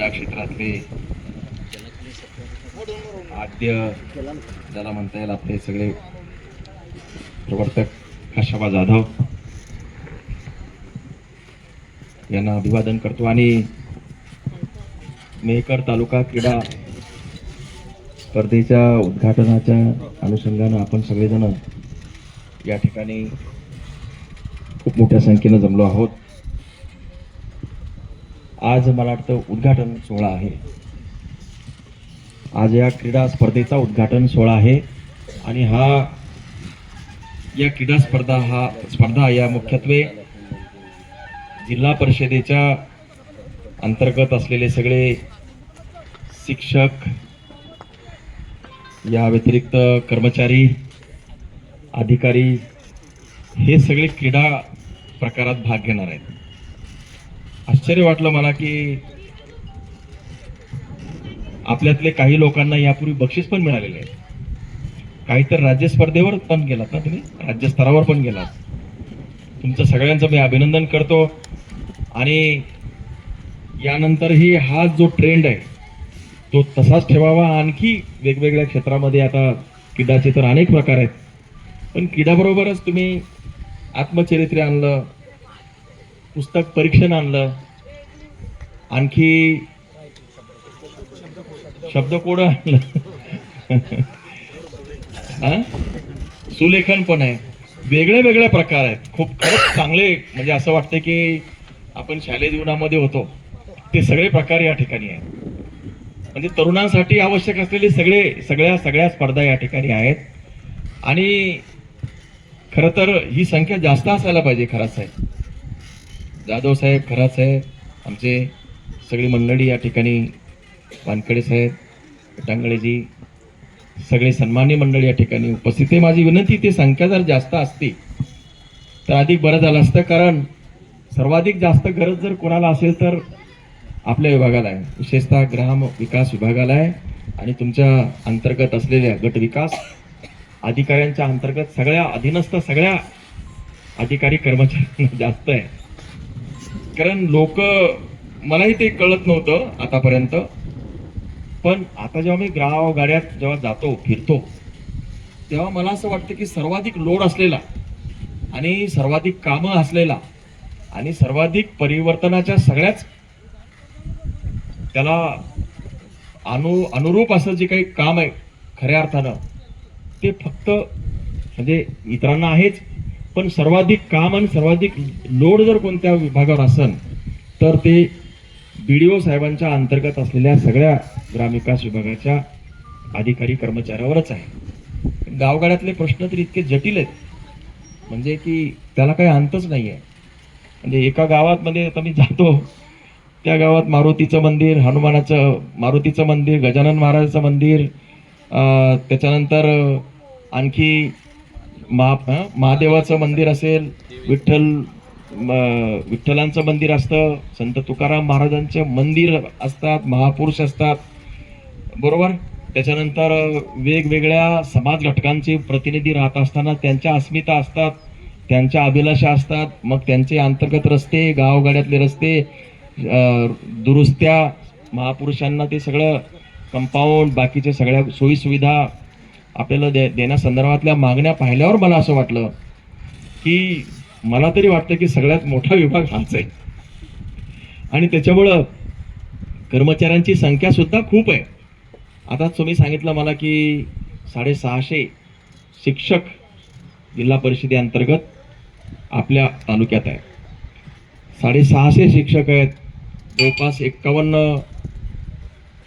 क्रीडा क्षेत्रातले आद्य ज्याला म्हणता येईल आपले सगळे प्रवर्तक खाशाबा जाधव. यांना अभिवादन करतो आणि मेहकर तालुका क्रीडा स्पर्धेच्या उद्घाटनाच्या अनुषंगानं आपण सगळेजण या ठिकाणी खूप मोठ्या संख्येनं जमलो आहोत. आज मला वाटतं उद्घाटन सोहळा आहे. आज या क्रीडा स्पर्धेचा उद्घाटन सोहळा आहे. आणि हा या क्रीडा स्पर्धा हा स्पर्धा या मुख्यत्वे जिल्हा परिषदेच्या अंतर्गत असलेले सगळे शिक्षक या व्यतिरिक्त कर्मचारी अधिकारी हे सगळे क्रीडा प्रकारात भाग घेणार आहेत. आश्चर्य वाटलं मला की आपल्यातले काही लोकांना यापूर्वी बक्षीस पण मिळालेले आहे काही तर राज्य स्पर्धेवर पण गेलात ना तुम्ही? राज्यस्तरावर पण गेलात. तुमचं सगळ्यांचं मी अभिनंदन करतो. आणि यानंतरही हा जो ट्रेंड आहे तो तसाच ठेवावा. आणखी वेगवेगळ्या क्षेत्रामध्ये आता क्रीडाचे तर अनेक प्रकार आहेत. पण क्रीडाबरोबरच तुम्ही आत्मचरित्र आणलं पुस्तक परीक्षण आणलं. आणखी शब्दकोड आणलं. सुलेखन पण आहे. वेगळे वेगळे प्रकार आहेत. खूप खरंच चांगले म्हणजे असं वाटतं की आपण शालेय जीवनामध्ये होतो. ते सगळे प्रकार या ठिकाणी आहेत. म्हणजे तरुणांसाठी आवश्यक असलेले सगळे सगळ्या सगळ्या स्पर्धा या ठिकाणी आहेत. आणि खरं तर ही संख्या जास्त असायला पाहिजे खरंच आहे जाधव साहेब खराच आहे आमचे सगळी मंडळी या ठिकाणी वानखडे साहेब टांगळेजी सगळे सन्मान्य मंडळी या ठिकाणी उपस्थित आहे. माझी विनंती ते संख्या जर जास्त असती तर अधिक बरं झालं असतं कारण सर्वाधिक जास्त गरज जर कोणाला असेल तर आपल्या विभागाला आहे. विशेषतः ग्राम विकास विभागाला आहे आणि तुमच्या अंतर्गत असलेल्या गट विकास अधिकाऱ्यांच्या अंतर्गत सगळ्या अधीनस्थ सगळ्या अधिकारी कर्मचाऱ्यांना जास्त आहे. कारण लोक मलाही ते कळत नव्हतं आतापर्यंत. पण आता जेव्हा मी गाव गाड्यात जेव्हा जातो फिरतो तेव्हा मला असं वाटतं की सर्वाधिक लोड असलेला आणि सर्वाधिक कामं असलेला आणि सर्वाधिक परिवर्तनाच्या सगळ्याच त्याला अनु अनुरूप असं जे काही काम आहे खऱ्या अर्थानं ते फक्त म्हणजे इतरांना आहेच. पण सर्वाधिक काम आणि सर्वाधिक लोड जर कोणत्या विभागावर असेल तर ते बी डी ओ साहेबांच्या अंतर्गत असलेल्या सगळ्या ग्रामविकास विभागाच्या अधिकारी कर्मचाऱ्यावरच आहे. गावगाड्यातले प्रश्न तर इतके जटिल आहेत. म्हणजे की त्याला काही अंतच नाही आहे म्हणजे एका गावातमध्ये आता मी जातो त्या गावात मारुतीचं मंदिर हनुमानाचं मारुतीचं मंदिर गजानन महाराजाचं मंदिर त्याच्यानंतर आणखी महा हं? महादेवाचं मंदिर असेल विठ्ठल विठ्ठलांचं मंदिर असतं संत तुकाराम महाराजांचे मंदिर असतात महापुरुष असतात बरोबर त्याच्यानंतर वेगवेगळ्या समाज घटकांचे प्रतिनिधी राहत असताना त्यांच्या अस्मिता असतात त्यांच्या अभिलाषा असतात मग त्यांचे अंतर्गत रस्ते गावगाड्यातले रस्ते दुरुस्त्या महापुरुषांना ते सगळं कंपाऊंड बाकीच्या सगळ्या सोयीसुविधा आपल्याला दे देण्यासंदर्भातल्या मागण्या पाहिल्यावर मला असं वाटलं की मला तरी वाटतं की सगळ्यात मोठा विभाग हाच आहे. आणि त्याच्यामुळं कर्मचाऱ्यांची संख्यासुद्धा खूप आहे. आता तुम्ही सांगितलं मला की साडेसहाशे शिक्षक जिल्हा परिषदेअंतर्गत आपल्या तालुक्यात आहे साडेसहाशे शिक्षक आहेत. जवळपास एक्कावन्न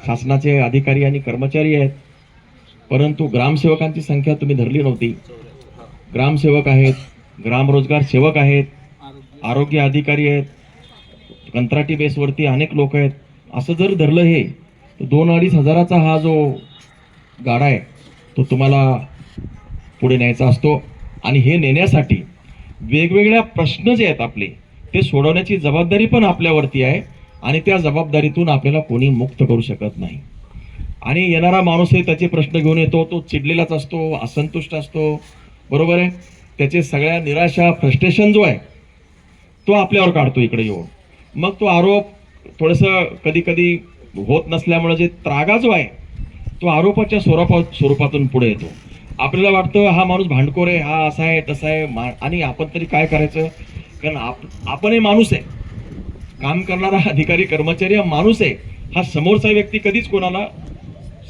शासनाचे अधिकारी आणि कर्मचारी आहेत. परंतु ग्रामसेवकांची संख्या तुम्ही धरली नव्हती. ग्रामसेवक आहेत ग्रामरोजगार सेवक आहेत आरोग्य अधिकारी आहेत कंत्राटी बेसवरती अनेक लोक आहेत. असं जर धरलं हे तर दोन अडीच हजाराचा हा जो गाडा आहे तो तुम्हाला पुढे न्यायचा असतो. आणि हे नेण्यासाठी वेगवेगळ्या प्रश्न जे आहेत आपले ते सोडवण्याची जबाबदारी पण आपल्यावरती आहे आणि त्या जबाबदारीतून आपल्याला कोणी मुक्त करू शकत नाही. आणि येणारा माणूसही त्याचे प्रश्न घेऊन येतो तो चिडलेलाच असतो असंतुष्ट असतो. बरोबर आहे? त्याचे सगळ्या निराशा फ्रस्ट्रेशन जो आहे तो आपल्यावर काढतो इकडे येऊन. मग तो आरोप थोडंसं कधी कधी होत नसल्यामुळे जे त्रागा जो आहे तो आरोपाच्या स्वरूपा स्वरूपातून पुढे येतो. आपल्याला वाटतं हा माणूस भांडखोर आहे हा असा आहे तसा आहे मा- आणि आपण तरी काय करायचं? कारण आप आपणही माणूस आहे. काम करणारा अधिकारी कर्मचारी हा माणूस आहे. हा समोरचा व्यक्ती कधीच कोणाला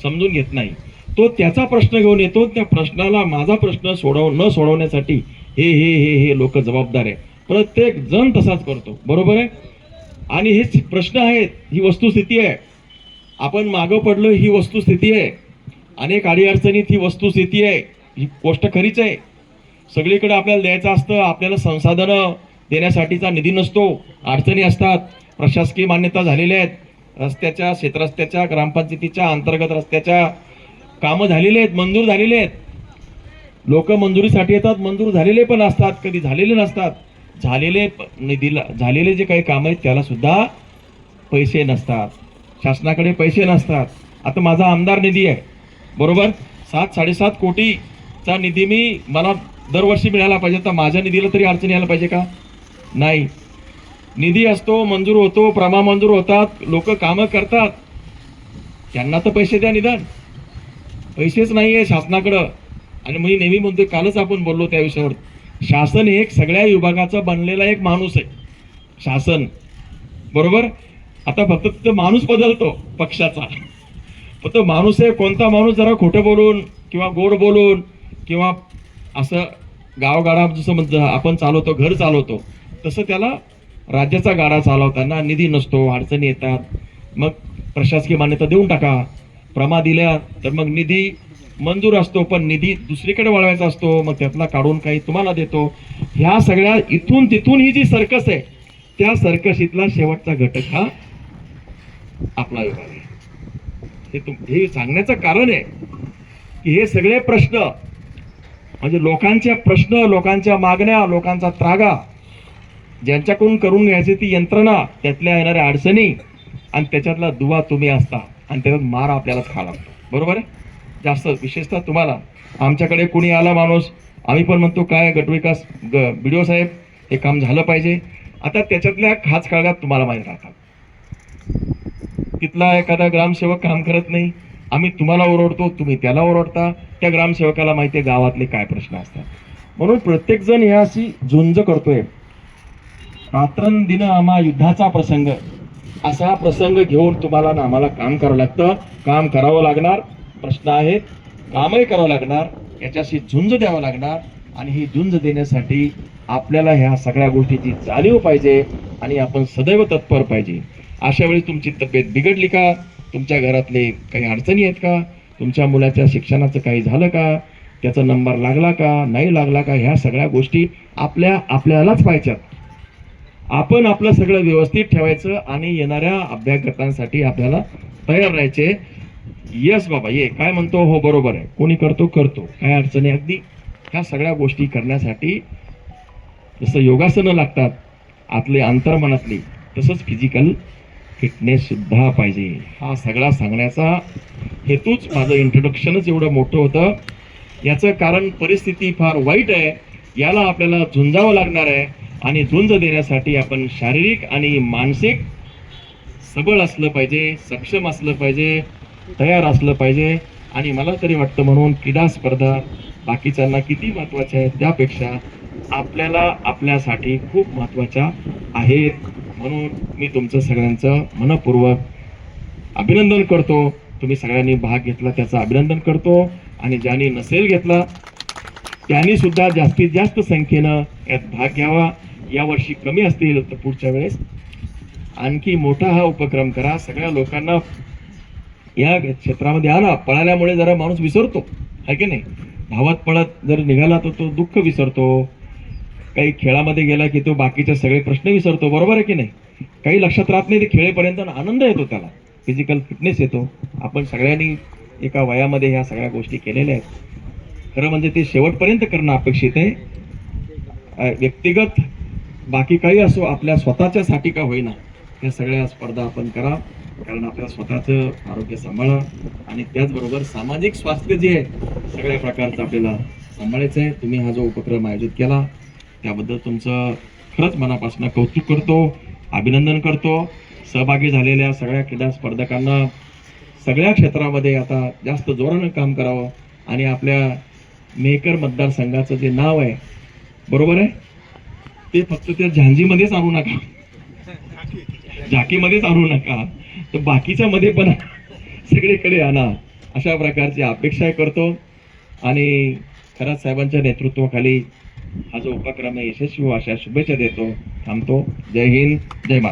समजून घेत नाही. तो त्याचा प्रश्न घेऊन येतो त्या प्रश्नाला माझा प्रश्न सोडव न सोडवण्यासाठी हे हे हे हे लोक जबाबदार आहे. प्रत्येक जण तसाच करतो. बरोबर आहे? आणि हे प्रश्न आहेत ही वस्तुस्थिती आहे. आपण मागं पडलो ही वस्तुस्थिती आहे. अनेक अडीअडचणीत ही वस्तुस्थिती आहे. ही गोष्ट खरीच आहे. सगळीकडे आपल्याला द्यायचं असतं आपल्याला संसाधनं देण्यासाठीचा निधी नसतो. अडचणी असतात. प्रशासकीय मान्यता झालेल्या आहेत. रस्त्याच्या शेतरस्त्याच्या ग्रामपंचायतीच्या अंतर्गत रस्त्याच्या कामं झालेले आहेत मंजूर झालेले आहेत. लोक मंजुरीसाठी येतात मंजूर झालेले पण असतात कधी झालेले नसतात. झालेले प- निधीला झालेले जे काही कामं आहेत त्याला सुद्धा पैसे नसतात. शासनाकडे पैसे नसतात. आता माझा आमदार निधी आहे. बरोबर? सात साडेसात कोटीचा निधी मी मला दरवर्षी मिळाला पाहिजे. तर माझ्या निधीला तरी अडचण यायला पाहिजे का? नाही. निधी असतो मंजूर होतो प्रमा मंजूर होतात लोक कामं करतात. त्यांना तर पैसे द्या निदान. पैसेच नाही आहे शासनाकडं. आणि मी नेहमी म्हणतोय कालच आपण बोललो त्या विषयावर. शासन हे एक सगळ्या विभागाचा बनलेला एक माणूस आहे. शासन. बरोबर? आता फक्त तिथं माणूस बदलतो पक्षाचा. फक्त माणूस आहे कोणता माणूस जरा खोटं बोलून किंवा गोड बोलून किंवा असं गावगाडा जसं म्हणतं आपण चालवतो घर चालवतो तसं त्याला राज्याचा गाडा चालवताना निधी नसतो अडचणी येतात. मग प्रशासकीय मान्यता देऊन टाका. प्रमा दिल्या तर मग निधी मंजूर असतो पण निधी दुसरीकडे वळवायचा असतो मग त्यातला काढून काही तुम्हाला देतो. ह्या सगळ्या इथून तिथून ही जी सर्कस आहे त्या सर्कशीतला शेवटचा घटक हा आपला विभाग आहे. हे तुम हे सांगण्याचं कारण आहे की हे सगळे प्रश्न म्हणजे लोकांचे प्रश्न लोकांच्या मागण्या लोकांचा त्रागा ज्यांच्याकडून करून घ्यायची ती यंत्रणा त्यातल्या येणाऱ्या अडचणी आणि त्याच्यातला दुवा तुम्ही असता आणि त्याच्यात मार आपल्यालाच खा लागतो. बरोबर आहे? जास्त विशेषतः तुम्हाला. आमच्याकडे कुणी आला माणूस आम्ही पण म्हणतो काय गटविकास ग बी डी ओ साहेब हे काम झालं पाहिजे. आता त्याच्यातल्या खास काळगात तुम्हाला माहीत राहतात. तिथला एखादा ग्रामसेवक काम करत नाही. आम्ही तुम्हाला ओरडतो तुम्ही त्याला ओरडता. त्या ग्रामसेवकाला माहिती आहे गावातले काय प्रश्न असतात. म्हणून प्रत्येकजण ह्या ह्याशी झुंज करतोय. रात्रंदिन आम्हा युद्धाचा प्रसंग. असा प्रसंग घेऊन तुम्हाला ना आम्हाला काम करावं लागतं. काम करावं लागणार. प्रश्न आहेत कामही करावं लागणार. याच्याशी झुंज द्यावं लागणार. आणि ही झुंज देण्यासाठी आपल्याला ह्या सगळ्या गोष्टीची जाणीव पाहिजे आणि आपण सदैव तत्पर पाहिजे. अशा वेळी तुमची तब्येत बिघडली का? तुमच्या घरातले काही अडचणी आहेत का? तुमच्या मुलाच्या शिक्षणाचं काही झालं का? त्याचा नंबर लागला का? नाही लागला का? ह्या सगळ्या गोष्टी आपल्या आपल्यालाच पाहिजेत. आपण आपलं सगळं व्यवस्थित ठेवायचं आणि येणाऱ्या अभ्यागतांसाठी आपल्याला तयार राहायचे. यस बाबा ये. काय म्हणतो? हो बरोबर आहे. कोणी करतो करतो. काय अडचणी अगदी ह्या सगळ्या गोष्टी करण्यासाठी जसं योगासनं लागतात आतले अंतर्मनातली तसंच फिजिकल फिटनेस सुद्धा पाहिजे. हा सगळा सांगण्याचा हेतूच माझं इंट्रोडक्शनच एवढं मोठं होतं. याचं कारण परिस्थिती फार वाईट आहे. याला आपल्याला झुंजावं लागणार आहे. आणि झुंज देण्यासाठी आपण शारीरिक आणि मानसिक सबळ असलं पाहिजे सक्षम असलं पाहिजे तयार असलं पाहिजे. आणि मला तरी वाटतं म्हणून क्रीडा स्पर्धा बाकीच्यांना किती महत्त्वाच्या आहेत त्यापेक्षा आपल्याला आपल्यासाठी खूप महत्त्वाच्या आहेत म्हणून मी तुमचं सगळ्यांचं मनपूर्वक अभिनंदन करतो. तुम्ही सगळ्यांनी भाग घेतला त्याचं अभिनंदन करतो. आणि ज्यांनी नसेल घेतला त्यांनी सुद्धा जास्तीत जास्त संख्येनं यात भाग घ्यावा. यावर्षी कमी असतील तर पुढच्या वेळेस. आणखी मोठा हा उपक्रम करा. सगळ्या लोकांना या क्षेत्रामध्ये आला. पळाल्यामुळे जरा माणूस विसरतो. आहे की नाही? धावत पळत जर निघाला तर तो दुःख विसरतो. काही खेळामध्ये गेला की तो बाकीचे सगळे प्रश्न विसरतो. बरोबर आहे की नाही? काही लक्षात राहत नाही ते खेळेपर्यंत आनंद येतो त्याला. फिजिकल फिटनेस येतो. आपण सगळ्यांनी एका वयामध्ये ह्या सगळ्या गोष्टी केलेल्या आहेत. खरं म्हणजे ते शेवटपर्यंत करणं अपेक्षित आहे. व्यक्तिगत बाकी काही असो आपल्या स्वतःच्यासाठी का होईना या सगळ्या स्पर्धा आपण करा. कारण आपल्या स्वतःचं आरोग्य सांभाळा. आणि त्याचबरोबर सामाजिक स्वास्थ्य जे आहे सगळ्या प्रकारचं आपल्याला सांभाळायचं आहे. तुम्ही हा जो उपक्रम आयोजित केला त्याबद्दल तुमचं खरंच मनापासून कौतुक करतो अभिनंदन करतो. सहभागी झालेल्या सगळ्या क्रीडा स्पर्धकांना सगळ्या क्षेत्रामध्ये आता जास्त जोरानं काम करावं. आणि आपल्या मेकर मतदारसंघाचं जे नाव आहे बरोबर आहे? ते फक्त त्या झांजीमध्येच आणू नका. झाकीमध्येच आणू नका. तर बाकीच्या मध्ये पण सगळीकडे आणा. अशा प्रकारची अपेक्षा करतो. आणि खरात साहेबांच्या नेतृत्वाखाली हा जो उपक्रम आहे यशस्वी अशा शुभेच्छा देतो. थांबतो. जय हिंद. जय महाराज